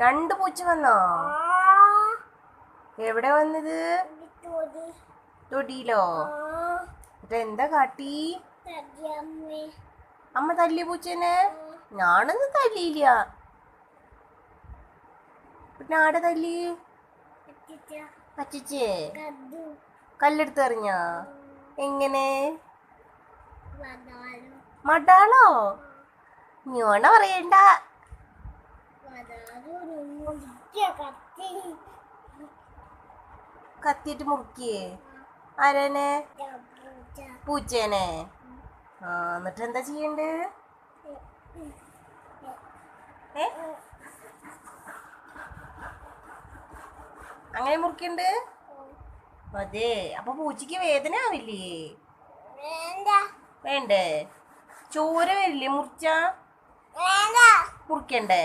രണ്ട് പൂച്ച വന്നോ? എവിടെ വന്നത്? തൊടി. തൊടിയിലോ? എന്താ കാട്ടി? അമ്മ. തല്ലി പൂച്ചേനെ? ഞാനൊന്നും തല്ലിയില്ല. പിന്നെ ആടെ തല്ലി? അച്ചേ കല്ലെടുത്ത് എറിഞ്ഞാ? എങ്ങനെ? മടാളോ? ഞോണ പറയണ്ട. കത്തിയിട്ട് മുറുക്കിയേ. ആരേനെ? പൂച്ച പൂച്ചേനെ. ആ എന്നിട്ട് എന്താ ചെയ്യണ്ട്? അങ്ങനെ മുറിക്കണ്ട്? അതെ അപ്പൊ പൂച്ചക്ക് വേദന ആവില്ലേ? വേണ്ട. ചോര വരില്ലേ മുറിച്ച? മുറിക്കണ്ടേ?